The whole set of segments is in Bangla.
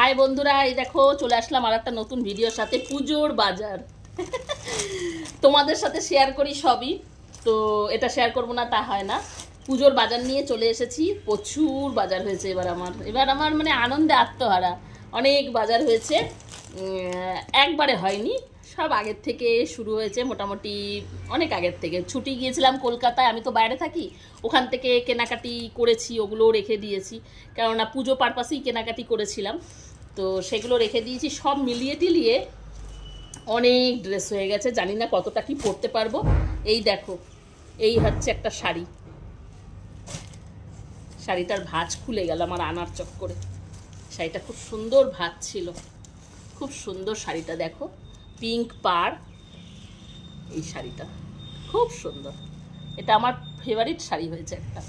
হাই বন্ধুরা, এই দেখো চলে আসলাম আর একটা নতুন ভিডিওর সাথে, পুজোর বাজার। তোমাদের সাথে শেয়ার করি সবই। তো এটা শেয়ার করব না, তা হয় না। পুজোর বাজার নিয়ে চলে এসেছি, প্রচুর বাজার হয়েছে এবার আমার। এবার আমার মানে আনন্দে আত্মহারা। অনেক বাজার হয়েছে একবারে হয়নি। সব আগের থেকে শুরু হয়েছে, মোটামুটি অনেক আগের থেকে। ছুটি গিয়েছিলাম কলকাতায়, আমি তো বাইরে থাকি। ওখান থেকে কেনাকাটি করেছি, ওগুলো রেখে দিয়েছি। কেননা পুজো পারপাসেই কেনাকাটি করেছিলাম। তো সেগুলো রেখে দিয়েছি, সব মিলিয়ে টিলিয়ে অনেক ড্রেস হয়ে গেছে। জানি না কতটা কি পরতে পারব। এই দেখো, এই হচ্ছে একটা শাড়ি। শাড়িটার ভাঁজ খুলে গেল আমার আনার চক্করে। শাড়িটা খুব সুন্দর ভাঁজ ছিল। খুব সুন্দর শাড়িটা দেখো। পিঙ্ক পার। এই শাড়িটা। খুব সুন্দর। এটা আমার ফেভারিট শাড়ি হয়েছে একটা।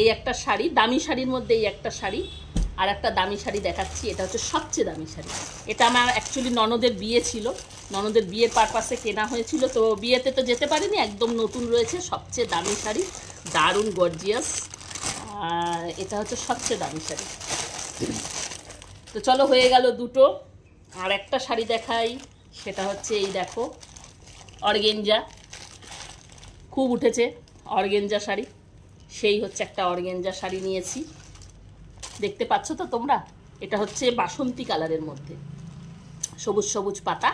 এই একটা শাড়ি, দামি শাড়ির মধ্যে এই একটা শাড়ি। আর একটা দামি শাড়ি দেখাচ্ছি, এটা হচ্ছে সবচেয়ে দামি শাড়ি। এটা আমার অ্যাকচুয়ালি ননদের বিয়ে ছিল। ননদের বিয়ের পারপাসে কেনা হয়েছিল। তো বিয়েতে তো যেতে পারিনি, একদম নতুন রয়েছে সবচেয়ে দামি শাড়ি। দারুণ গর্জিয়াস এটা হচ্ছে সবচেয়ে দামি শাড়ি। তো চলো হয়ে গেল দুটো। আর একটা শাড়ি দেখাই। সেটা হচ্ছে এই দেখো, অর্গেঞ্জা। খুব উঠেছে অর্গেঞ্জা শাড়ি। সেই হচ্ছে একটা অর্গেঞ্জা শাড়ি নিয়েছি। দেখতে পাচ্ছ তো তোমরা? এটা হচ্ছে বাসন্তী কালারের মধ্যে। সবুজ সবুজ পাতা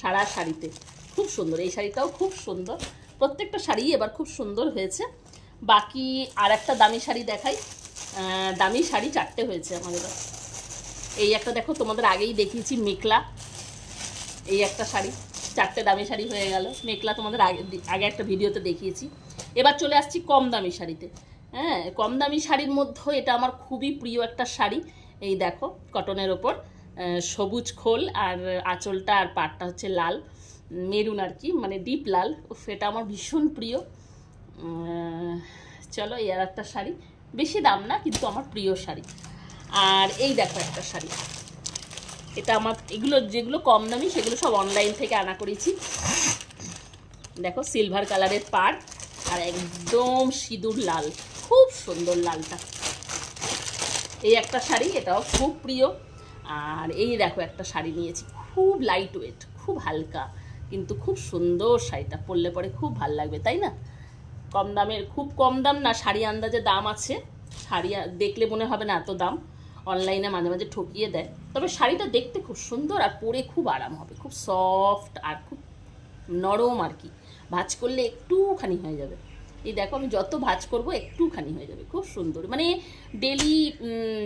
সারা শাড়িতে। খুব সুন্দর, এই শাড়িটাও খুব সুন্দর। প্রত্যেকটা শাড়ি এবার খুব সুন্দর হয়েছে। বাকি আর একটা দামি শাড়ি দেখাই। দামি শাড়ি চারটে হয়েছে আমাদের। এই একটা দেখো, তোমাদের আগেই দেখিয়েছি মেকলা এই একটা শাড়ি, চারটে দামি শাড়ি হয়ে গেল। মেকলা তোমাদের আগে আগে একটা ভিডিওতে দেখিয়েছি। এবার চলে আসছি কম দামি শাড়িতে। হ্যাঁ কম দামি শাড়ির মধ্যে এটা আমার খুবই প্রিয় একটা শাড়ি। এই দেখো, কটনের ওপর সবুজ খোল আর আঁচলটা আর পাটটা হচ্ছে লাল, মেরুন আর কি মানে ডিপ লাল। এটা আমার ভীষণ প্রিয়। চলো, এই আর একটা শাড়ি। বেশি দাম না, কিন্তু আমার প্রিয় শাড়ি। আর এই দেখো একটা শাড়ি। এটা আমার, এগুলো যেগুলো কম দামি, সেগুলো সব অনলাইন থেকে আনা করেছি। দেখো সিলভার কালারের পাড়, আর একদম সিঁদুর লাল, খুব সুন্দর লালটা। এই একটা শাড়ি, এটাও খুব প্রিয়। আর এই দেখো, একটা শাড়ি নিয়েছি, খুব লাইট ওয়েট খুব হালকা, কিন্তু খুব সুন্দর শাড়িটা, পরলে পরে খুব ভালো লাগবে, তাই না? কম দামের, খুব কম দাম না, শাড়ি আন্দাজে দাম আছে। শাড়ি দেখলে মনে হবে না এত দাম। অনলাইনে মাঝে মাঝে ঠকিয়ে দেয়। তবে শাড়িটা দেখতে খুব সুন্দর আর পরে খুব আরাম হবে। খুব সফট আর খুব নরম আর কি। ভাঁজ করলে একটুখানি হয়ে যাবে। এই দেখো, আমি যত ভাঁজ করব একটুখানি হয়ে যাবে। খুব সুন্দর। মানে ডেলি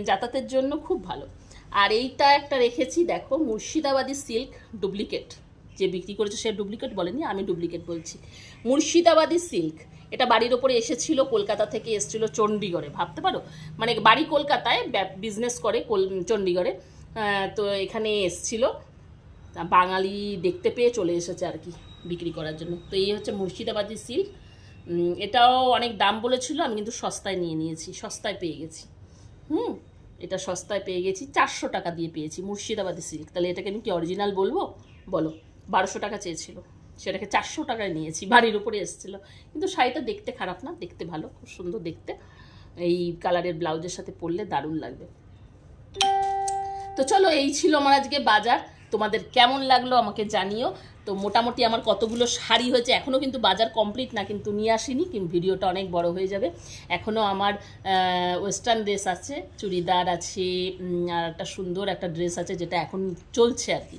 যাতায়াতের জন্য খুব ভালো। আর এইটা একটা রেখেছি, দেখো, মুর্শিদাবাদি সিল্ক ডুপ্লিকেট যে বিক্রি করেছে সে ডুপ্লিকেট বলেনি, আমি ডুপ্লিকেট বলছি। মুর্শিদাবাদি সিল্ক, এটা বাড়ির ওপরে এসেছিল, কলকাতা থেকে এসেছিল চণ্ডীগড়ে, ভাবতে পারো? মানে বাড়ি কলকাতায় বিজনেস করে চণ্ডীগড়ে তো এখানে এসছিল। বাঙালি দেখতে পেয়ে চলে এসেছে আর কি বিক্রি করার জন্য। তো এই হচ্ছে মুর্শিদাবাদি সিল্ক। এটাও অনেক দাম বলেছিল, আমি কিন্তু সস্তায় নিয়ে নিয়েছি, সস্তায় পেয়ে গেছি। হুম, এটা সস্তায় পেয়ে গেছি, চারশো টাকা দিয়ে পেয়েছি মুর্শিদাবাদি সিল্ক। তাহলে এটাকে আমি কি অরিজিনাল বলব? বলো। বারোশো টাকা চেয়েছিল। সেটাকে চারশো টাকায় নিয়েছি, বাড়ির উপরে এসেছিল। কিন্তু শাড়িটা দেখতে খারাপ না, দেখতে ভালো, খুব সুন্দর দেখতে। এই কালারের ব্লাউজের সাথে পরলে দারুণ লাগবে। তো চলো, এই ছিল আমার আজকে বাজার। তোমাদের কেমন লাগল আমাকে জানিও। তো মোটামুটি আমার কতগুলো শাড়ি হয়েছে এখনও কিন্তু বাজার কমপ্লিট না, কিন্তু নিয়ে আসিনি, কিন্তু ভিডিওটা অনেক বড় হয়ে যাবে। এখনও আমার ওয়েস্টার্ন ড্রেস আছে, চুড়িদার আছে আর একটা সুন্দর একটা ড্রেস আছে যেটা এখন চলছে আর কি।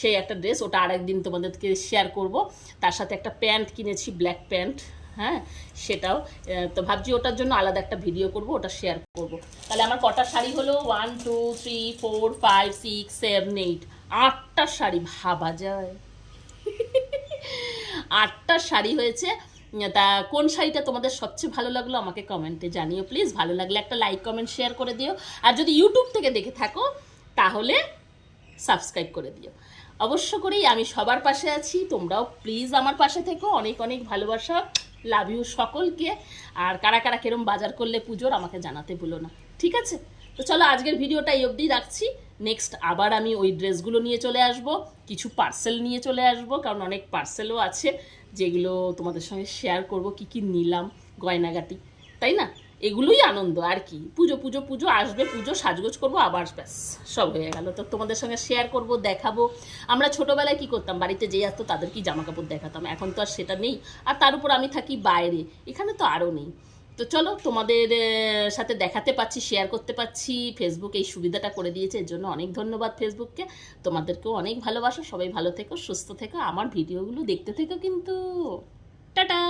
সেই একটা ড্রেস ওটা আরেকদিন তোমাদেরকে শেয়ার করব। তার সাথে একটা প্যান্ট কিনেছি ব্ল্যাক প্যান্ট হ্যাঁ সেটাও তো ভাবছি ওটার জন্য আলাদা একটা ভিডিও করব, ওটা শেয়ার করব। তাহলে আমার কটা শাড়ি হলো? One two three four five six seven eight আটটা শাড়ি ভাবা যায়। আটটা শাড়ি হয়েছে। তা কোন শাড়িটা তোমাদের সবচেয়ে ভালো লাগল আমাকে কমেন্টে জানিও প্লিজ ভালো লাগলে একটা লাইক কমেন্ট শেয়ার করে দিও। আর যদি ইউটিউব থেকে দেখে থাকো, তাহলে সাবস্ক্রাইব করে দিও। অবশ্য করেই আমি সবার পাশে আছি, তোমরাও প্লিজ আমার পাশে থেকো। অনেক অনেক ভালোবাসা লাভ ইউ সকলকে। আর কারা কারা কেরম বাজার করলে পুজোর, আমাকে জানাতে ভুলো না। ঠিক আছে? তো চলো আজকের ভিডিওটা এই অবধি রাখছি। নেক্সট আবার আমি ওই ড্রেসগুলো নিয়ে চলে আসব, কিছু পার্সেল নিয়ে চলে আসব, কারণ অনেক পার্সেলও আছে, যেগুলো তোমাদের সঙ্গে শেয়ার করব, কি কি নিলাম, গয়নাগাটি, তাই না? এগুলোই আনন্দ, আর কি। পুজো পুজো পুজো আসবে, পুজো সাজগোজ করব, আবার ব্যাস, সব হয়ে গেল। তো তোমাদের সঙ্গে শেয়ার করব, দেখাবো। আমরা ছোটবেলায় কি করতাম, বাড়িতে যেই আসতো তাদের কি জামা কাপড় দেখাতাম, এখন তো আর সেটা নেই। আর তার উপর আমি থাকি বাইরে, এখানে তো আরও নেই। তো চলো তোমাদের সাথে দেখাতে পাচ্ছি শেয়ার করতে পাচ্ছি। ফেসবুক এই সুবিধাটা করে দিয়েছে, এর জন্য অনেক ধন্যবাদ ফেসবুককে তোমাদেরকেও অনেক ভালোবাসো, সবাই ভালো থেকো, সুস্থ থেকো। আমার ভিডিওগুলো দেখতে থেকো কিন্তু। টাটা!